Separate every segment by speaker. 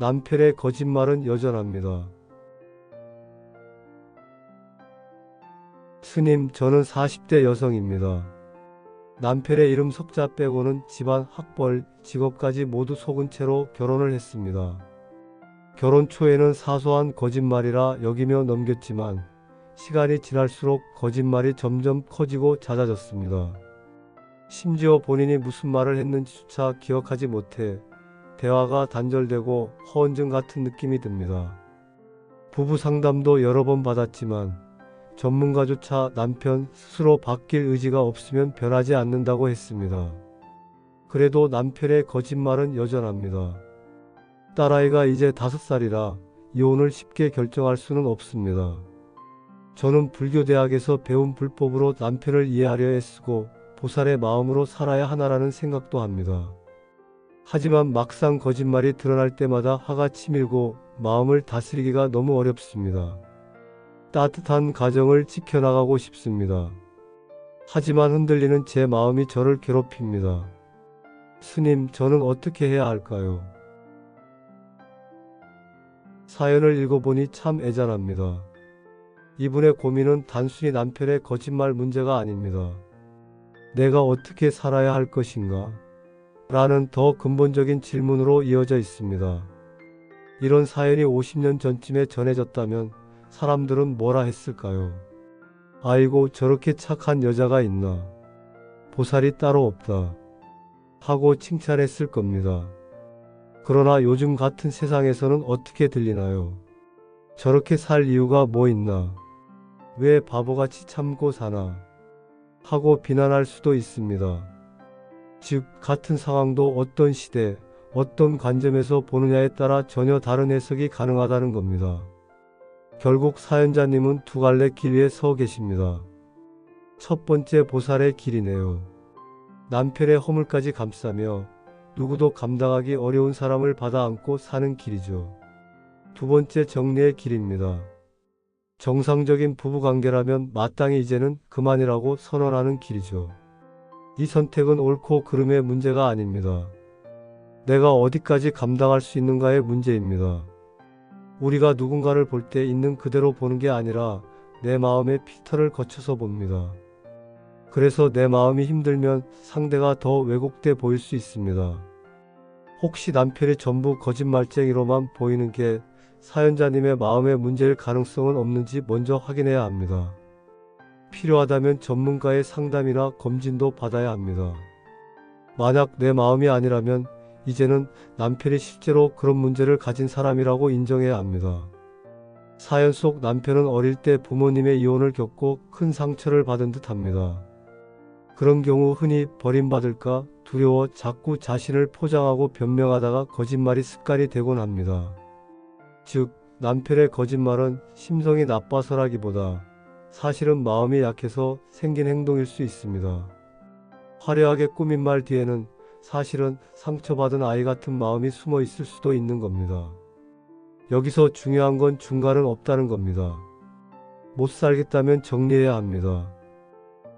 Speaker 1: 남편의 거짓말은 여전합니다. 스님, 저는 40대 여성입니다. 남편의 이름 석자 빼고는 집안, 학벌, 직업까지 모두 속은 채로 결혼을 했습니다. 결혼 초에는 사소한 거짓말이라 여기며 넘겼지만 시간이 지날수록 거짓말이 점점 커지고 잦아졌습니다. 심지어 본인이 무슨 말을 했는지조차 기억하지 못해 대화가 단절되고 허언증 같은 느낌이 듭니다. 부부 상담도 여러 번 받았지만 전문가조차 남편 스스로 바뀔 의지가 없으면 변하지 않는다고 했습니다. 그래도 남편의 거짓말은 여전합니다. 딸아이가 이제 다섯 살이라 이혼을 쉽게 결정할 수는 없습니다. 저는 불교대학에서 배운 불법으로 남편을 이해하려 애쓰고 보살의 마음으로 살아야 하나라는 생각도 합니다. 하지만 막상 거짓말이 드러날 때마다 화가 치밀고 마음을 다스리기가 너무 어렵습니다. 따뜻한 가정을 지켜나가고 싶습니다. 하지만 흔들리는 제 마음이 저를 괴롭힙니다. 스님, 저는 어떻게 해야 할까요? 사연을 읽어보니 참 애잔합니다. 이분의 고민은 단순히 남편의 거짓말 문제가 아닙니다. 내가 어떻게 살아야 할 것인가? 라는 더 근본적인 질문으로 이어져 있습니다. 이런 사연이 50년 전쯤에 전해졌다면 사람들은 뭐라 했을까요? 아이고 저렇게 착한 여자가 있나? 보살이 따로 없다. 하고 칭찬했을 겁니다. 그러나 요즘 같은 세상에서는 어떻게 들리나요? 저렇게 살 이유가 뭐 있나? 왜 바보같이 참고 사나? 하고 비난할 수도 있습니다. 즉, 같은 상황도 어떤 시대, 어떤 관점에서 보느냐에 따라 전혀 다른 해석이 가능하다는 겁니다. 결국 사연자님은 두 갈래 길 위에 서 계십니다. 첫 번째 보살의 길이네요. 남편의 허물까지 감싸며 누구도 감당하기 어려운 사람을 받아 안고 사는 길이죠. 두 번째 정리의 길입니다. 정상적인 부부관계라면 마땅히 이제는 그만이라고 선언하는 길이죠. 이 선택은 옳고 그름의 문제가 아닙니다. 내가 어디까지 감당할 수 있는가의 문제입니다. 우리가 누군가를 볼 때 있는 그대로 보는 게 아니라 내 마음의 필터를 거쳐서 봅니다. 그래서 내 마음이 힘들면 상대가 더 왜곡돼 보일 수 있습니다. 혹시 남편이 전부 거짓말쟁이로만 보이는 게 사연자님의 마음의 문제일 가능성은 없는지 먼저 확인해야 합니다. 필요하다면 전문가의 상담이나 검진도 받아야 합니다. 만약 내 마음이 아니라면 이제는 남편이 실제로 그런 문제를 가진 사람이라고 인정해야 합니다. 사연 속 남편은 어릴 때 부모님의 이혼을 겪고 큰 상처를 받은 듯 합니다. 그런 경우 흔히 버림받을까 두려워 자꾸 자신을 포장하고 변명하다가 거짓말이 습관이 되곤 합니다. 즉, 남편의 거짓말은 심성이 나빠서라기보다 사실은 마음이 약해서 생긴 행동일 수 있습니다. 화려하게 꾸민 말 뒤에는 사실은 상처받은 아이 같은 마음이 숨어 있을 수도 있는 겁니다. 여기서 중요한 건 중간은 없다는 겁니다. 못 살겠다면 정리해야 합니다.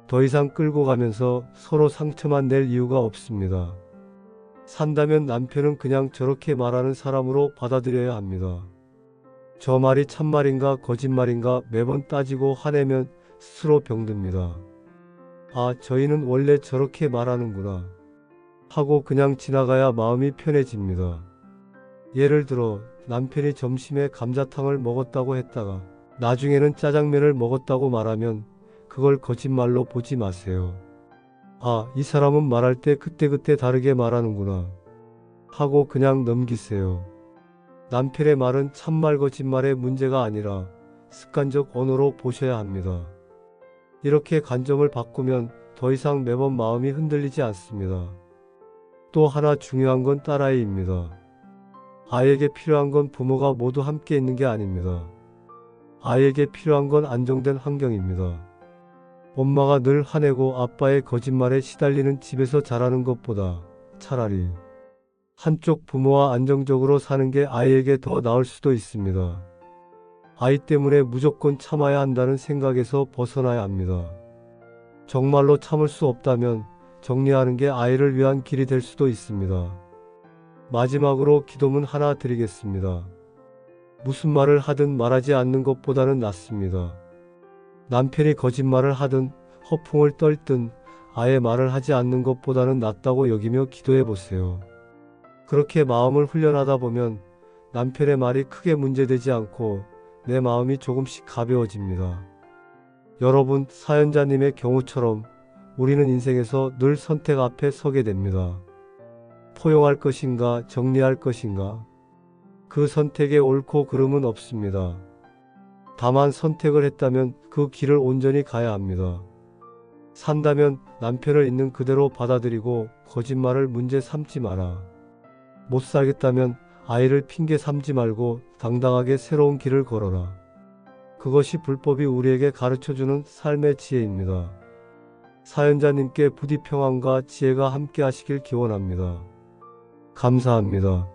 Speaker 1: 더 이상 끌고 가면서 서로 상처만 낼 이유가 없습니다. 산다면 남편은 그냥 저렇게 말하는 사람으로 받아들여야 합니다. 저 말이 참말인가 거짓말인가 매번 따지고 화내면 스스로 병듭니다. 아, 저희는 원래 저렇게 말하는구나. 하고 그냥 지나가야 마음이 편해집니다. 예를 들어 남편이 점심에 감자탕을 먹었다고 했다가 나중에는 짜장면을 먹었다고 말하면 그걸 거짓말로 보지 마세요. 아, 이 사람은 말할 때 그때그때 다르게 말하는구나. 하고 그냥 넘기세요. 남편의 말은 참말 거짓말의 문제가 아니라 습관적 언어로 보셔야 합니다. 이렇게 관점을 바꾸면 더 이상 매번 마음이 흔들리지 않습니다. 또 하나 중요한 건 딸아이입니다. 아이에게 필요한 건 부모가 모두 함께 있는 게 아닙니다. 아이에게 필요한 건 안정된 환경입니다. 엄마가 늘 화내고 아빠의 거짓말에 시달리는 집에서 자라는 것보다 차라리 한쪽 부모와 안정적으로 사는 게 아이에게 더 나을 수도 있습니다. 아이 때문에 무조건 참아야 한다는 생각에서 벗어나야 합니다. 정말로 참을 수 없다면 정리하는 게 아이를 위한 길이 될 수도 있습니다. 마지막으로 기도문 하나 드리겠습니다. 무슨 말을 하든 말하지 않는 것보다는 낫습니다. 남편이 거짓말을 하든 허풍을 떨든 아예 말을 하지 않는 것보다는 낫다고 여기며 기도해 보세요. 그렇게 마음을 훈련하다 보면 남편의 말이 크게 문제되지 않고 내 마음이 조금씩 가벼워집니다. 여러분, 사연자님의 경우처럼 우리는 인생에서 늘 선택 앞에 서게 됩니다. 포용할 것인가, 정리할 것인가? 그 선택에 옳고 그름은 없습니다. 다만 선택을 했다면 그 길을 온전히 가야 합니다. 산다면 남편을 있는 그대로 받아들이고 거짓말을 문제 삼지 마라. 못 살겠다면 아이를 핑계 삼지 말고 당당하게 새로운 길을 걸어라. 그것이 불법이 우리에게 가르쳐주는 삶의 지혜입니다. 사연자님께 부디 평안과 지혜가 함께 하시길 기원합니다. 감사합니다.